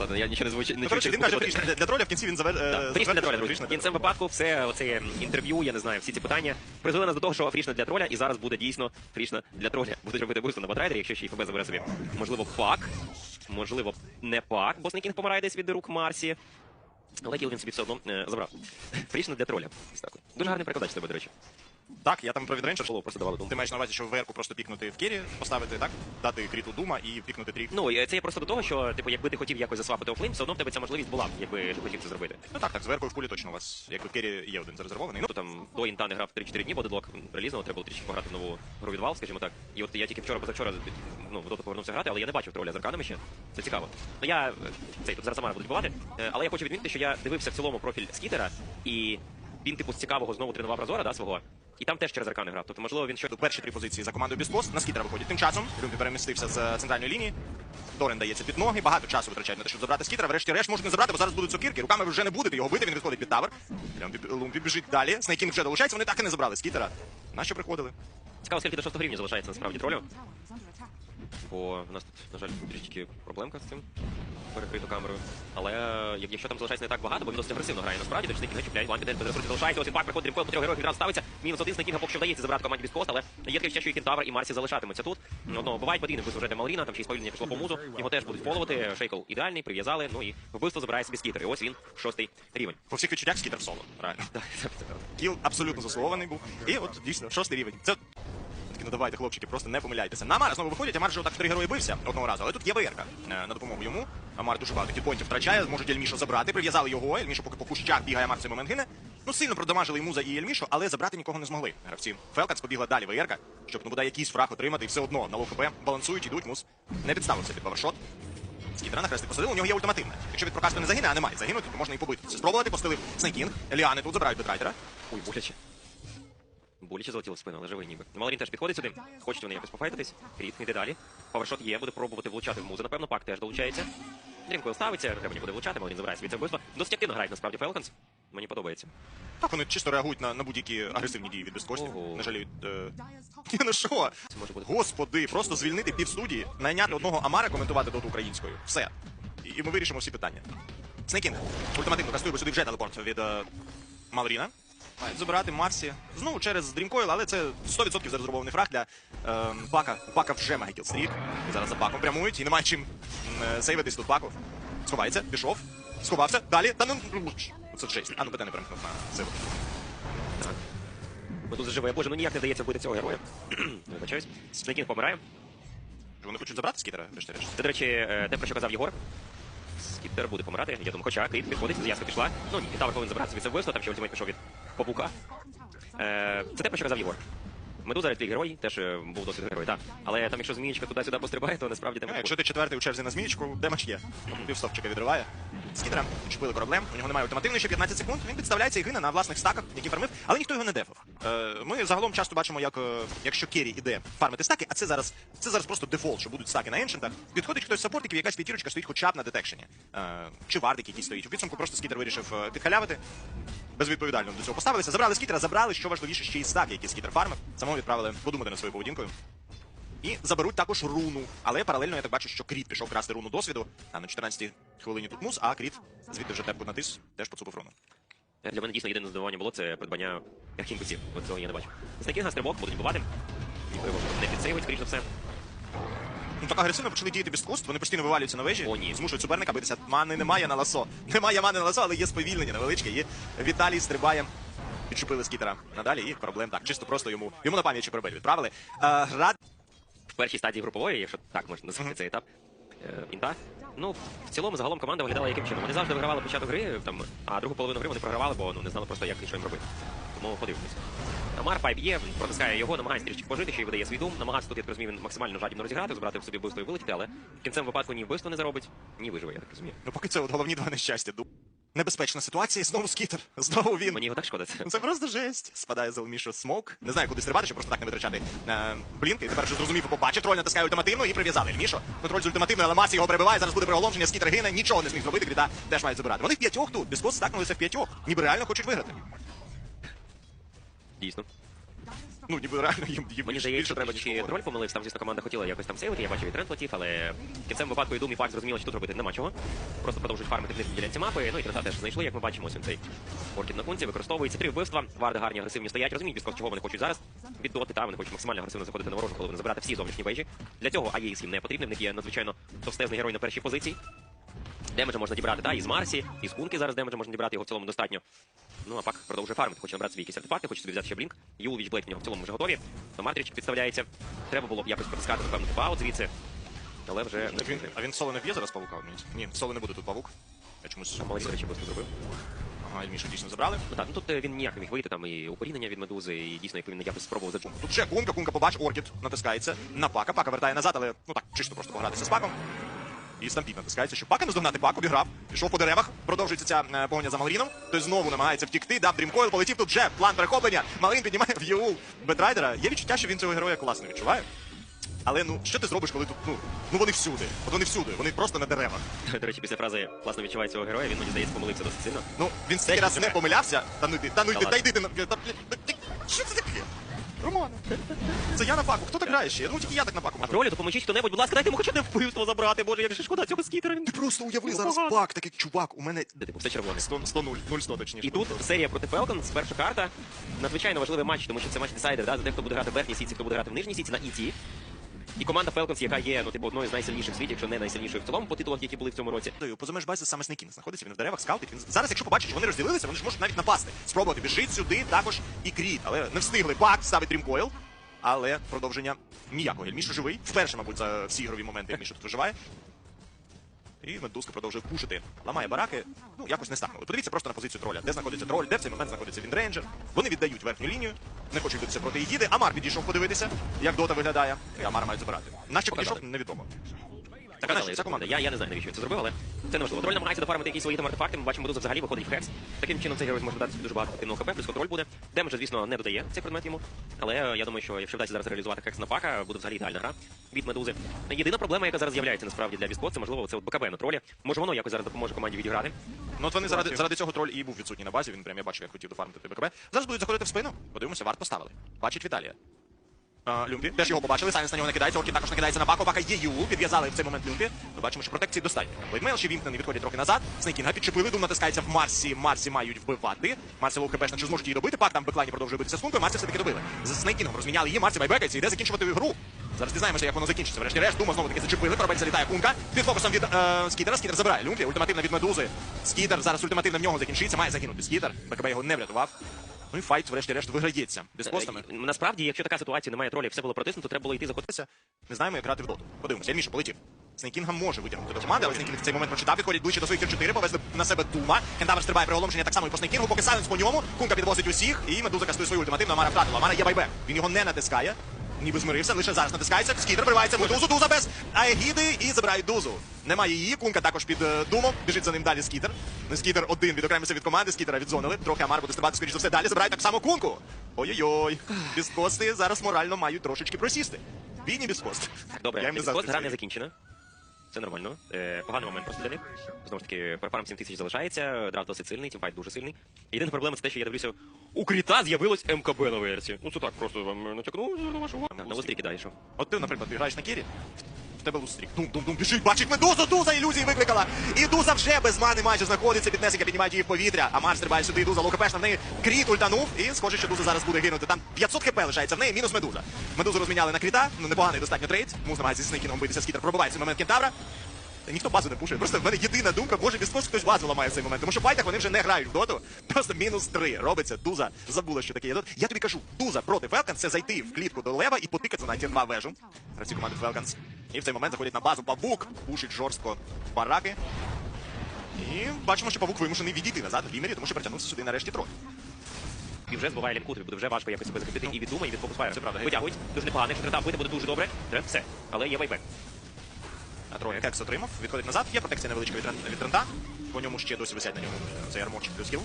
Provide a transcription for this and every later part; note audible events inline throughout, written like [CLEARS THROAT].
Ладно, я нічого не звучу. Ну, коротше, він каже, фрішне для, для троля в кінці він завер... е, Фрішне для троля, друзі. В кінцевому випадку все оце інтерв'ю, я не знаю, всі ці питання призвели нас до того, що фрішне для троля, і зараз буде дійсно фрішне для троля. Будуть робити вбивство на батрайдері, якщо ще й ФБ забере собі. Можливо, пак, можливо, не пак, бо Снейкінг помирає десь від рук Марсі. Але кіл він собі все одно е, забрав. Фрішне для троля. Ось так. от. Дуже гарний перекладач тебе, до речі. Так, я там про відренчер. Шоло просто давали думку. Ти маєш на увазі, що ВР-ку просто пікнути в кері, поставити, так? Дати кріту дума і пікнути трік. Ну, е, це є просто до того, що, типу, якби ти хотів якось засвапити офлейн, все одно в тебе ця можливість була, б, якби ти хотів це зробити. Ну так, так, з ВР-кою в кулі точно у вас, якби в кері є один зарезервований. Ну, Ну, там до інта не грав 3-4 дні, бо дедлок релізного, треба було трішки пограти в нову гру від Valve, скажімо так. І от я тільки вчора, позавчора, ну, в доту повернувся грати, але я не бачив троля з арканами ще. Це цікаво. Ну я е, цей тут зараз сама буду бувати, е, але я хочу відмітити, що я дивився в цілому профіль скітера, і він, типу, з цікавого знову тренував Разора, да, свого. І там теж через аркани грав. Тобто, можливо, він ще до перші три позиції за командою Біскос на скітера виходить Тим часом Рюмпі перемістився з центральної лінії. Дорен дається під ноги, багато часу витрачають на те, щоб забрати скітера. Врешті-решт можуть не забрати, бо зараз будуть цукірки. Руками ви вже не будете його бити, він відходить під тавер. Лумпі біжить далі. Снайкінг вже долучається, вони так і не забрали скітера. На що приходили? Цікаво, скільки до шостого рівня залишається насправді тролю. Бо в нас тут, на жаль, трішки проблемка з цим перекрито камерою. Але е, якщо там залишається не так багато, бо він досить агресивно грає насправді, то Снейкінг чіпляє, лампі без ресурсів залишається, ось він пак приходить, дрімкойл, по трьох героїв відразу ставиться. Мінус один Снейкінга поки що вдається забрати команді без кост, але є ще, що і Кентавр, і Марсі залишатимуться тут. Одного бувають подійне вбивство вже для Малріна, там ще й сповільнення пішло по музу, його теж будуть фоловати, Шейкл ідеальний, прив'язали, ну і вбивство забирає собі скітер. І ось він, шостий рівень. По всіх відчуттях скітер соло. Правда. Кіл абсолютно заслугований був. І от дійсно, шостий рівень. Це. Ну давайте, хлопчики, просто не помиляйтеся. На Амара знову виходять, Амар вже отак в три герої бився одного разу, але тут є ВРК е, на допомогу йому. Амар дуже багато хітпоінтів втрачає, можуть Ельмішо забрати. Прив'язали його. Ельмішо поки по кущах бігає Амар цей момент гине. Ну сильно продамажили і Муза і Ельмішо, але забрати нікого не змогли. Гравці Фелкац побігла далі ВРК, щоб ну бодай якийсь фраг отримати, і все одно на ЛОКП балансують, ідуть, мус не підставився під павершот. Скітера на хрестик посадили, у нього є ультимативне. Якщо від прокасту не загине, а немає загинути, то можна і побити. Спробувати, постелив Снейкінг, Еліани тут забирають Бетрайтера. Ой, боляче. Боляче залетіло в спину, але живий ніби. Малорін теж підходить сюди. Хочуть вони якось пофайтитись. Кріт йде далі. Павершот є, буде пробувати влучати в музу. Напевно, пак теж долучається. Дрінкойл ставиться, не буде влучати, Малорін забирає собі це вбивство. Досить активно грають насправді Falcons. Мені подобається. Так, вони чисто реагують на, на будь-які агресивні дії від безкостів. Не жаліють. Е... [LAUGHS] Ні, ну що? Це може бути. Господи, просто звільнити півстудії, найняти одного Амара коментувати доту українською. Все. І, і ми вирішимо всі питання. Снейкінг. Ультимативно кастує, бо сюди вже телепорт від е... Малоріна. Мають забирати Марсі. Знову через Дрімкойл, але це 100% зараз зарезервований фраг для е, Пака. У Пака вже мегакілстрік. Зараз за Паком прямують і немає чим е, сейвитись тут Паку. Сховається, пішов, сховався, далі. Та ну. Це жесть. А ну ПТ не перемкнув на силу. Бо тут живе. Боже, ну ніяк не дається вбити цього героя. [CLEARS THROAT] Вибачаюсь. Снейкінг помирає. Вони хочуть забрати скітера, врешті-решт. Це, до речі, е, те, про що казав Єгор. Скіптер буде помирати. Я думаю, хоча Кріт підходить, зв'язка пішла. Ну ні, Тавр повинен забратися від це вбивство, там ще ультимейт пішов від Папука. Е, Це те, про що казав Єгор. Медуза реплік герой, теж е, був досвід герой, так. Але там, якщо змієчка туди-сюди пострибає, то насправді там. Ну, Якщо ти четвертий у черзі на змієчку, демедж є. Півстопчика відриває. Скітера чіпили кораблем, у нього немає ультимативної ще 15 секунд. Він підставляється і гине на власних стаках, які фармив, але ніхто його не дефав. Е, ми загалом часто бачимо, як е, якщо Керрі іде фармити стаки, а це зараз це зараз просто дефолт, що будуть стаки на еншентах. Підходить хтось з саппортиків, якась п'ятірочка стоїть хоча б на детекшені. Е, чи вардик якийсь стоїть. У підсумку просто скітер вирішив е, підхалявити. Безвідповідально до цього поставилися. Забрали скітера, забрали, що важливіше, ще й стак, який скітер фармив. Самого відправили подумати над своєю поведінкою. І заберуть також руну. Але паралельно я так бачу, що Кріт пішов красти руну досвіду. А на 14-й хвилині тут мус, а Кріт звідти вже тепку натис, теж поцупив руну. Е, Для мене дійсно єдине здивування було це придбання кінкусів. От цього я не бачу. Снайкінга стрибок будуть бувати. Ніхто його не підсейвить, скоріш за все. Ну так агресивно почали діяти без кост, вони постійно вивалюються на вежі, О, ні. змушують суперника битися. Мани немає на ласо. Немає мани на ласо, але є сповільнення невеличке. І Віталій стрибає. Підчепили скітера надалі, і проблем так. Чисто просто йому йому на пам'ять чи відправили. А, гра В першій стадії групової, якщо так можна назвати цей етап. е, Інта. Ну, в цілому загалом команда виглядала яким чином. Вони завжди вигравали початок гри, там, а другу половину гри вони програвали, бо ну, не знали просто, як і що їм робити. Тому подивимось. Амар пайп є, протискає його, намагається трішки пожити, ще й видає свій дум. Намагається тут, я так розумію, максимально жадібно розіграти, збирати в собі вбивство і вилетіти, але в кінцевому випадку ні вбивство не заробить, ні виживе, я так розумію. Ну поки це от головні два нещастя. Небезпечна ситуація, і знову скітер. Знову він. Мені його так шкода. Це. Просто жесть. Спадає за Мішу смок. Не знаю, куди стрибати, щоб просто так не витрачати е, блінки. І тепер вже зрозумів і побачив. Троль натискає ультимативно і прив'язали Мішо. Контроль з ультимативною, але Масі його перебиває. Зараз буде приголомшення, скітер гине, нічого не зміг зробити. Кріта теж мають забирати. Вони в п'ятьох тут. Біскот стакнулися в п'ятьох. Ніби реально хочуть виграти. Дійсно. Ну, ніби реально їм, їм Мені більше здається, треба, ніж троль помилився, там, звісно, команда хотіла якось там сейвити, я бачив і тренд летів, але в кінцевому випадку і Doom, і зрозуміли, що тут робити нема чого. Просто продовжують фармити в нижній ділянці мапи, ну і тренда теж знайшли, як ми бачимо, ось він цей оркід на кунці, використовується три вбивства, варди гарні, агресивні стоять, розуміють, біскос, чого вони хочуть зараз від доти, та вони хочуть максимально агресивно заходити на ворожу, коли вони забирати всі зовнішні вежі. Для цього АЄС їм не потрібно, в них є надзвичайно товстезний герой на першій позиції. Демеджа можна дібрати, та, і з Марсі, і з Кунки зараз демеджа можна дібрати, його в цілому достатньо. Ну, а пак продовжує фармити, хоче набрати свої якісь артефакти, хоче собі взяти ще блінк. Юл Вічблейд в нього в цілому вже готові. То Матріч підставляється. Треба було б якось потискати, напевно, паут звідси. Але вже Так він, а він соло не б'є зараз павука? Ні, Ні, соло не буде тут павук. Я чомусь... Молодець, до речі, просто зробив. Ага, і Мішу дійсно забрали. Ну так, ну тут е, він ніяк не міг вийти, там і упорінення від медузи, і дійсно, якби він якось спробував заджу. Тут ще кунка, кунка побач, оркід натискається на пака, пака вертає назад, але ну так, чисто просто погратися з паком. І стампід натискається, щоб пака наздогнати пак, обіграв, пішов по деревах, продовжується ця е, погоня за Малріном. Той знову намагається втікти, дав дрімкойл, полетів тут вже план перехоплення. Малин піднімає в ЄУ Бетрайдера. Є відчуття, що він цього героя класно відчуває. Але ну що ти зробиш, коли тут ну ну вони всюди? От вони всюди, вони просто на деревах. До речі, після фрази класно відчуває цього героя, він мені здається помилився досить сильно. Ну він стільки раз не помилявся. Та ну йди, та ну йди, Та та йди ти- що це таке? Романе. Це я на паку. Хто так грає ще? Ну тільки я так на паку А можу. тролі, допоможіть хто-небудь, будь ласка, дайте йому хоча не вбивство забрати. Боже, як же шкода цього скітера. Він Ти просто уяви Ну, зараз погано. пак, такий чувак, у мене де типу все червоне. 100 100 0 0 100 точніше. І тут серія проти Falcons, перша карта. Надзвичайно важливий матч, тому що це матч десайдер, да, за те, хто буде грати в верхній сітці, хто буде грати в нижній сітці на ІТ. І команда Falcons, яка є ну, типу, одною з найсильніших світі, якщо не найсильнішою в цілому по титулах, які були в цьому році. Поза меж базі саме Снейкін знаходиться, він в деревах, скаутить. Він зараз, якщо побачить, що вони розділилися, вони ж можуть навіть напасти. Спробувати біжить сюди, також і кріт. Але не встигли. Бак ставить дрімкойл. Але продовження ніякого. Ельміша живий. Вперше, мабуть, за всі ігрові моменти Ельміша тут виживає. І Медузка продовжує пушити. Ламає бараки. Ну, якось не стахнули. Подивіться просто на позицію троля. Де знаходиться троль, де в цей момент знаходиться Віндрейнджер. Вони віддають верхню лінію. Не хочуть битися проти Ігіди. Амар підійшов подивитися, як дота виглядає. І Амара мають забирати. Нащо підійшов, невідомо. Так, Наша, але команда. Я, я не знаю, навіщо це зробив, але це не важливо. Троль намагається дофармити якісь свої там артефакти. Ми бачимо, Медуза взагалі виходить в хекс. Таким чином цей герой зможе дати дуже багато активного хп, плюс контроль буде. Демеджа, звісно, не додає цей предмет йому. Але я думаю, що якщо вдасться зараз реалізувати хекс на пака, буде взагалі ідеальна гра від медузи. Єдина проблема, яка зараз з'являється насправді для Віскот, це можливо це от БКБ на тролі. Може воно якось зараз допоможе команді відіграти. Ну от вони заради, заради цього троль і був відсутній на базі. Він прям я бачив, як хотів дофармити БКБ. Зараз будуть заходити в спину. Подивимося, варт поставили. Бачить Віталія. Люмпі теж його побачили, Сайнс на нього накидається, Оркін також накидається на Баку, Бака є Ю, підв'язали в цей момент Люмпі. Ми бачимо, що протекції достатньо. Лейтмейл ще вімкнений, відходять трохи назад. Снейкінга підчепили, Дум натискається в Марсі. Марсі мають вбивати. Марсі лоу хпшна, чи зможуть її добити? Пак там в беклайні продовжує битися з Кункою, Марсі все-таки добили. З Снейкінгом розміняли її, Марсі байбекається, йде закінчувати гру. Зараз дізнаємося, як воно закінчиться. Врешті-решт, Дума знову таки зачепили, корабель залітає Кунка. Під фокусом від е, Скітера, Скітер забирає Люмпі, ультимативна від Медузи. Скітер зараз ультимативна в нього закінчиться, має загинути Скітер. БКБ його не врятував. Ну і файт, врешті-решт, виграється. Диспостами. Е, Насправді, якщо така ситуація немає тролі, все було протиснуто, треба було йти заходитися. Не знаємо, як грати в доту. Подивимося, Міша полетів. Снейкінга може витягнути до команди, але Снейкінг в цей момент прочитав, відходять ближче до своїх тір 4 повезли на себе Дума. Кендавер стрибає приголомшення так само і по Снейкінгу, поки Сайленс по ньому. Кунка підвозить усіх, і Медуза кастує свою ультимативну, Амара втратила. Амара є байбек. Він його не натискає. Ніби змирився, лише зараз натискається. Скітер вривається в дузу, Дуза без Аегіди і забирають Дузу. Немає її, Кунка також під е, Думом. Біжить за ним далі Скітер. Ну, Скітер один відокремився від команди, Скітера відзонили. Трохи Амар буде стрибати, скоріш за все, далі забирають так само Кунку. Ой-ой-ой. Біскости зараз морально мають трошечки просісти. Бідні біскости. Добре, біскост гра не закінчена. Це нормально. Е, поганий момент просто для них. Знову ж таки, перфарм 7 тисяч залишається, драфт досить сильний, тімфайт дуже сильний. Єдина проблема це те, що я дивлюся, у Кріта з'явилось МКБ на версії. Ну це так, просто вам натякнув, на вашу увагу. На, острі кидаєш. От ти, наприклад, ти граєш на кірі, тебе лустрік. Дум, дум, дум, біжить, бачить медузу, Дуза ілюзії викликала. І Дуза вже без мани майже знаходиться, піднесика піднімає її в повітря. А Марс стрибає сюди, Дуза лукапешна в неї кріт ультанув. І схоже, що Дуза зараз буде гинути. Там 500 хп лишається в неї, мінус медуза. Медузу розміняли на кріта, ну непоганий достатньо трейд. Муз намагається зі Снейкіном битися, скітер пробиває момент кентавра. Ніхто базу не пушує. Просто в мене єдина думка, може без хтось базу ламає в цей момент. Тому що в файтах вони вже не грають в доту. Просто мінус три робиться. Дуза забула, що таке є дот. Я тобі кажу, Дуза проти Falcons це зайти в клітку до лева і потикатися на ті два вежу. Гравці команди Falcons. І в цей момент заходять на базу Павук, пушить жорстко бараки. І бачимо, що Павук вимушений відійти назад в лімері, тому що притягнувся сюди нарешті троль. І вже збиває лімку, тобі буде вже важко якось себе захистити і від Дума, і від фокусфайра. Це правда, Витягують, дуже непогано, якщо треба бити, буде дуже добре. Трет, все. Але є вайбек. А троль кекс отримав, відходить назад. Є протекція невеличка від, Трен- від трента. По ньому ще досі висять на ньому е, цей арморчик плюс хіл.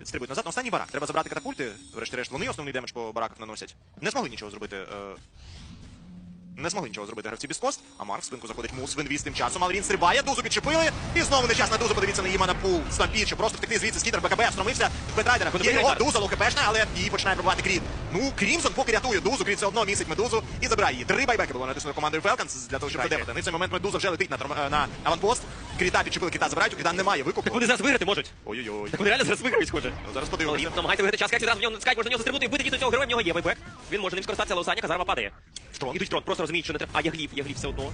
Відстрибують назад. На останній барак. Треба забрати катапульти. Врешті-решт, вони основний демедж по бараках наносять. Не змогли нічого зробити. Не змогли нічого зробити гравці Біскост, а Марк в спинку заходить мус, Вінвіз тим часом, але він стрибає, дузу підчепили, і знову не час на дузу, подивіться на її пул. Стампід, чи просто втекти звідси, скітер БКБ, встромився, в Бетрайдера, є його, дуза лохепешна, але її починає пробувати Крід. Ну, Крімсон поки рятує дузу, Крід все одно місить медузу і забирає її. Три байбеки було натиснуто командою Falcons для того, щоб подефати. На цей момент медуза вже летить на, тром- е, на аванпост. Кріта підчепили, Кріта забирають, у Кріта немає викупу. Так вони зараз виграти можуть. Ой-ой-ой. Так вони реально зараз виграють, схоже. Ну, зараз подивимося. Він намагається виграти час, як зараз в нього натискають, можна на нього застрибнути і вбити дійсно цього героя, в нього є вайбек. Він може ним скористатися, але у Саня казарма падає. Трон. Ідуть трон, просто розуміють, що не треба. А є гліб, є гліб все одно.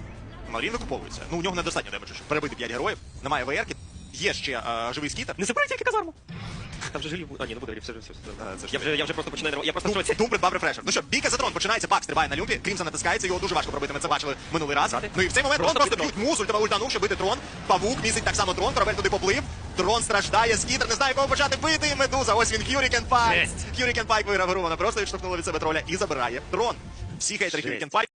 Марін викуповується. Ну, у нього недостатньо демеджу, щоб перебити 5 героїв. Немає ВРки. Є ще е, живий скітер. Не забирай тільки казарму. [LAUGHS] Там же гліб. А, ні, не буде все, все, все. Е, це ж- Я вже, я вже просто починаю нервувати. Я просто Дум, шоці. Дум придбав рефрешер. Ну що, бійка за трон починається, бак стрибає на люмпі, Крімсон натискається, його дуже важко пробити, ми це бачили минулий раз. Брати. Ну і в цей момент Просто трон просто під б'ють мус, ультава ультанувши бити трон. Павук місить так само трон, корабель туди поплив. Трон страждає, скітер не знає кого почати бити. Медуза, ось він, Pike. Жесть. Hurricane Pike виграв гру, вона просто відштовхнула від себе троля і забирає трон. Всі хейтери Жесть. Hurricane Pike